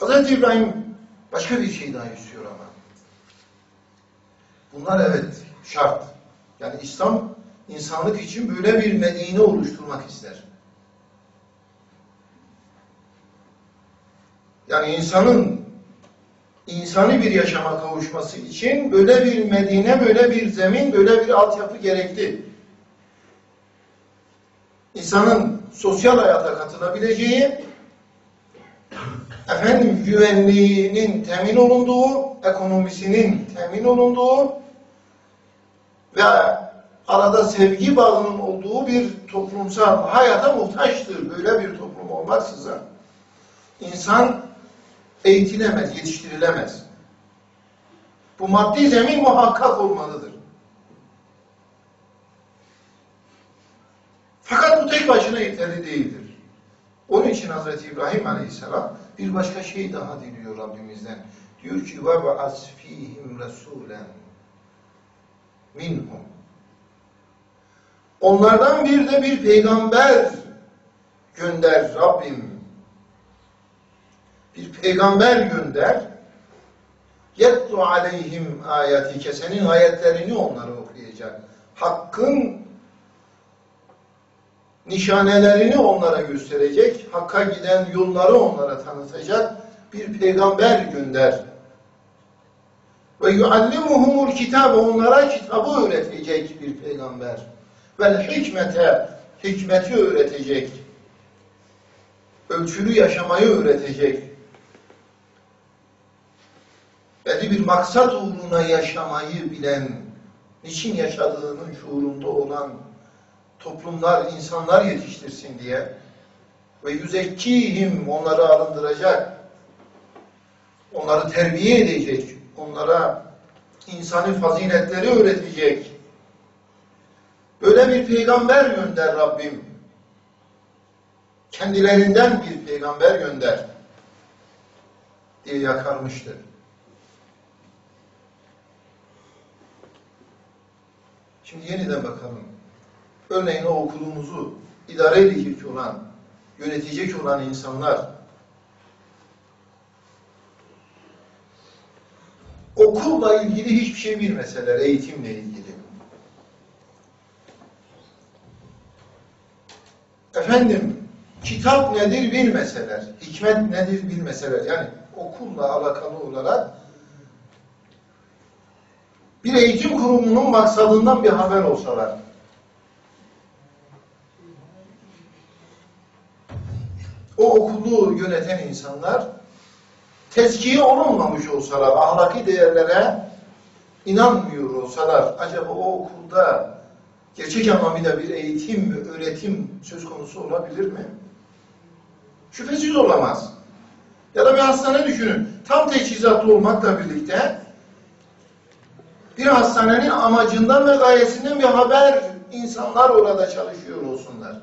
Hazreti İbrahim başka bir şey daha istiyor ama. Bunlar evet şart. Yani İslam insanlık için böyle bir Medine oluşturmak ister. Yani insanın insani bir yaşama kavuşması için böyle bir Medine, böyle bir zemin, böyle bir altyapı gerekti. İnsanın sosyal hayata katılabileceği, efendim güvenliğinin temin olunduğu, ekonomisinin temin olunduğu ve arada sevgi bağının olduğu bir toplumsal hayata muhtaçtır. Böyle bir toplum olmaksızın insan eğitilemez, yetiştirilemez. Bu maddi zemin muhakkak olmalıdır. Fakat bu tek başına yeterli değildir. Onun için Hazreti İbrahim Aleyhisselam bir başka şey daha diliyor Rabbimizden. Diyor ki ve ba'as fihim rasulen minhum. Onlardan bir de bir peygamber gönder Rabbim. Bir peygamber gönder. Yettu aleyhim ayatike. Senin ayetlerini onlara okuyacak. Hakkın nişanelerini onlara gösterecek. Hakka giden yolları onlara tanıtacak. Bir peygamber gönder. Ve yuallimuhumul kitabı onlara kitabı öğretecek bir peygamber. Vel hikmete hikmeti öğretecek. Ölçülü yaşamayı öğretecek. Belli bir maksat uğruna yaşamayı bilen, niçin yaşadığının şuurunda olan toplumlar, insanlar yetiştirsin diye ve yüzekkihim onları arındıracak, onları terbiye edecek, onlara insani faziletleri öğretecek. Böyle bir peygamber gönder Rabbim. Kendilerinden bir peygamber gönder diye yakarmıştır. Şimdi yeniden bakalım. Örneğin o okulumuzu idare edecek olan, yönetecek olan insanlar okulla ilgili hiçbir şey bilmeseler, eğitimle ilgili. Efendim, kitap nedir bilmeseler, hikmet nedir bilmeseler, yani okulla alakalı olarak bir eğitim kurumunun maksadından bir haber olsalar, o okulu yöneten insanlar tezkiye olunmamış olsalar, ahlaki değerlere inanmıyor olsalar, acaba o okulda gerçek anlamıyla bir eğitim ve öğretim söz konusu olabilir mi? Şüphesiz olamaz. Ya da bir hastane düşünün. Tam teçhizatlı olmakla birlikte bir hastanenin amacından ve gayesinden bir haber insanlar orada çalışıyor olsunlar.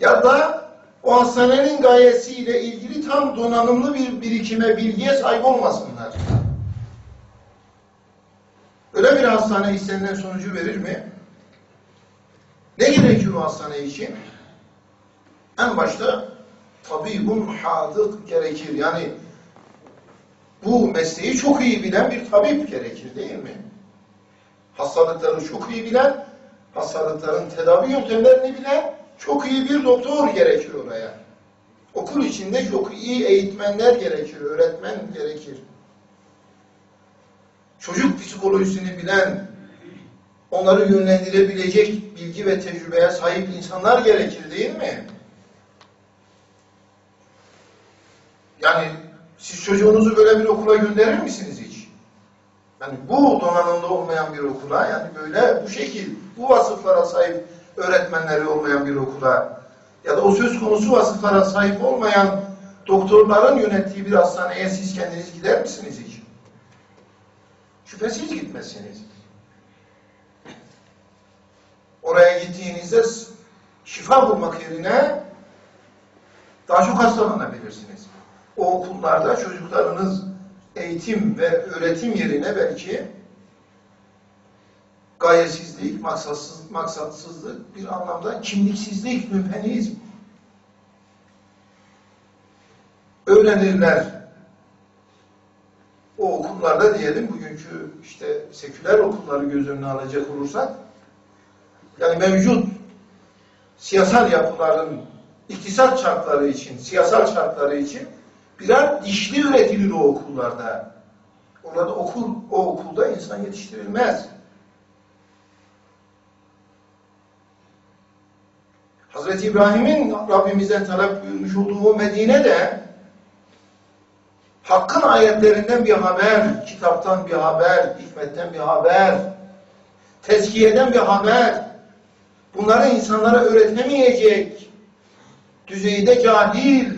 Ya da o hastanenin gayesiyle ilgili tam donanımlı bir birikime, bilgiye sahip olmasınlar. Öyle bir hastane istenilen sonucu verir mi? Ne gerekiyor o hastane için? En başta tabibun hadık gerekir. Yani bu mesleği çok iyi bilen bir tabip gerekir değil mi? Hastalıkları çok iyi bilen, hastalıkların tedavi yöntemlerini bilen çok iyi bir doktor gerekir oraya. Okul içinde çok iyi eğitmenler gerekir, öğretmen gerekir. Çocuk psikolojisini bilen, onları yönlendirebilecek bilgi ve tecrübeye sahip insanlar gerekir değil mi? Yani siz çocuğunuzu böyle bir okula gönderir misiniz hiç? Yani bu donanımda olmayan bir okula, yani böyle bu şekil, bu vasıflara sahip öğretmenleri olmayan bir okula ya da o söz konusu vasıflara sahip olmayan doktorların yönettiği bir hastaneye siz kendiniz gider misiniz hiç? Şüphesiz gitmezsiniz. Oraya gittiğinizde şifa bulmak yerine daha çok hastalanabilirsiniz. O okullarda çocuklarınız eğitim ve öğretim yerine belki gayesizlik, maksatsız, maksatsızlık, bir anlamda kimliksizlik, mümpenizm. öğrenirler. O okullarda diyelim bugünkü işte seküler okulları göz önüne alacak olursak yani mevcut siyasal yapıların iktisat şartları için, siyasal şartları için birer dişli üretilir o okullarda. Orada okul, o okulda insan yetiştirilmez. Hazreti İbrahim'in Rabbimizden talep buyurmuş olduğu o Medine'de Hakkın ayetlerinden bir haber, kitaptan bir haber, hikmetten bir haber, tezkiyeden bir haber, bunları insanlara öğretemeyecek düzeyde cahil,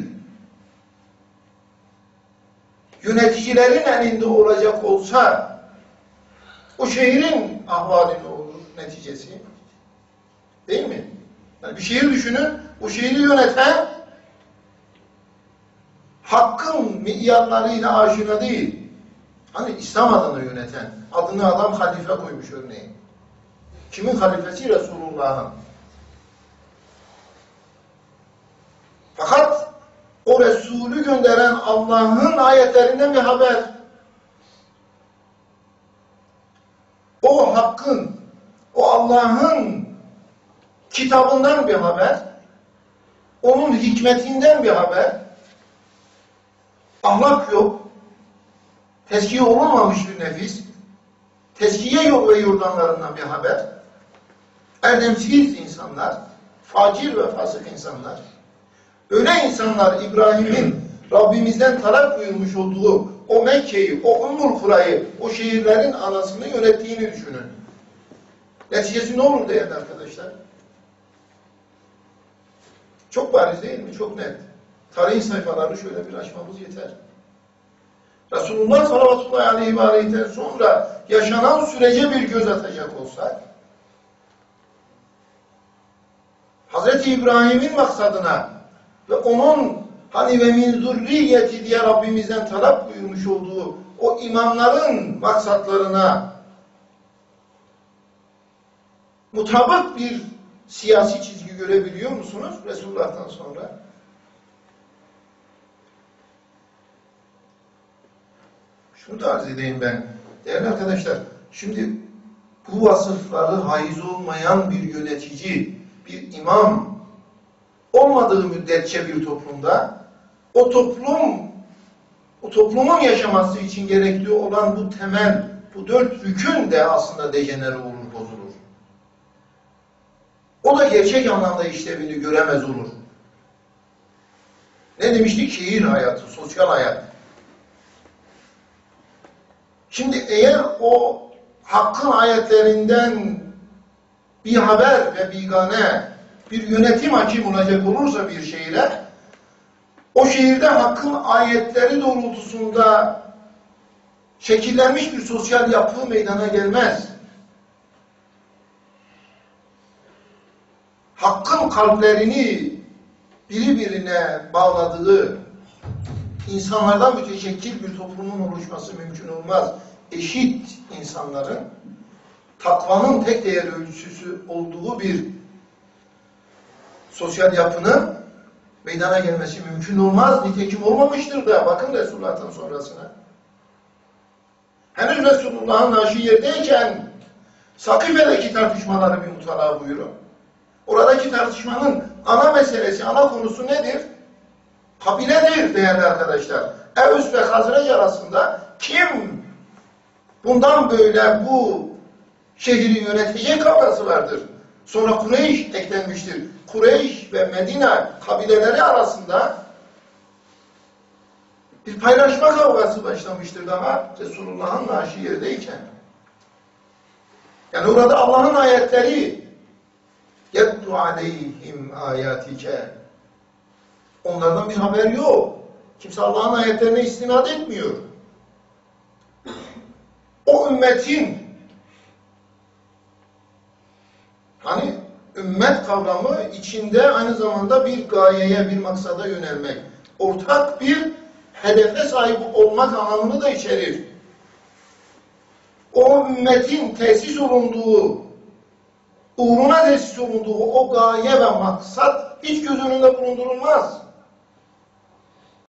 yöneticilerin elinde olacak olsa o şehrin ahvali ne olur neticesi? Yani bir şehir düşünün, o şehri yöneten hakkın miyarlarıyla aşina değil. Hani İslam adını yöneten, adını adam halife koymuş örneğin. Kimin halifesi? Resulullah'ın. Fakat o Resulü gönderen Allah'ın ayetlerinden bir haber. O hakkın, o Allah'ın kitabından bir haber, onun hikmetinden bir haber, ahlak yok, tezkiye olunmamış bir nefis, tezkiye yok ve yurdanlarından bir haber, erdemsiz insanlar, facir ve fasık insanlar, öyle insanlar İbrahim'in Rabbimizden talep buyurmuş olduğu o Mekke'yi, o Ummul Kura'yı, o şehirlerin anasını yönettiğini düşünün. Neticesi ne olur değerli arkadaşlar? Çok bariz değil mi? Çok net. Tarihin sayfalarını şöyle bir açmamız yeter. Resulullah sallallahu aleyhi ve aleyhi'den sonra yaşanan sürece bir göz atacak olsak, Hz. İbrahim'in maksadına ve onun hani ve min zurriyeti diye Rabbimizden talep buyurmuş olduğu o imamların maksatlarına mutabık bir siyasi çizgi görebiliyor musunuz Resulullah'tan sonra? Şunu da arz edeyim ben. Değerli arkadaşlar, şimdi bu vasıfları haiz olmayan bir yönetici, bir imam olmadığı müddetçe bir toplumda o toplum o toplumun yaşaması için gerekli olan bu temel, bu dört rükün de aslında dejenere olur. O da gerçek anlamda işlevini göremez olur. Ne demiştik? Şehir hayatı, sosyal hayat. Şimdi eğer o hakkın ayetlerinden bir haber ve bigane bir yönetim hakim olacak olursa bir şehire o şehirde hakkın ayetleri doğrultusunda şekillenmiş bir sosyal yapı meydana gelmez. Hakkın kalplerini birbirine bağladığı insanlardan müteşekkil bir toplumun oluşması mümkün olmaz. Eşit insanların takvanın tek değer ölçüsü olduğu bir sosyal yapının meydana gelmesi mümkün olmaz. Nitekim olmamıştır da. Bakın Resulullah'tan sonrasına. Henüz Resulullah'ın naşı yerdeyken Sakife'deki tartışmaları bir mutala buyurun. Oradaki tartışmanın ana meselesi, ana konusu nedir? kabiledir değerli arkadaşlar. Evs ve Hazreç arasında kim bundan böyle bu şehri yönetecek kavgası vardır. Sonra Kureyş eklenmiştir. Kureyş ve Medine kabileleri arasında bir paylaşma kavgası başlamıştır daha Resulullah'ın naaşı yerdeyken. Yani orada Allah'ın ayetleri yettu aleyhim ayatike Onlardan bir haber yok. Kimse Allah'ın ayetlerine istinad etmiyor. O ümmetin hani ümmet kavramı içinde aynı zamanda bir gayeye, bir maksada yönelmek. Ortak bir hedefe sahip olmak anlamını da içerir. O ümmetin tesis olunduğu, uğruna tesis olunduğu o gaye ve maksat hiç göz önünde bulundurulmaz.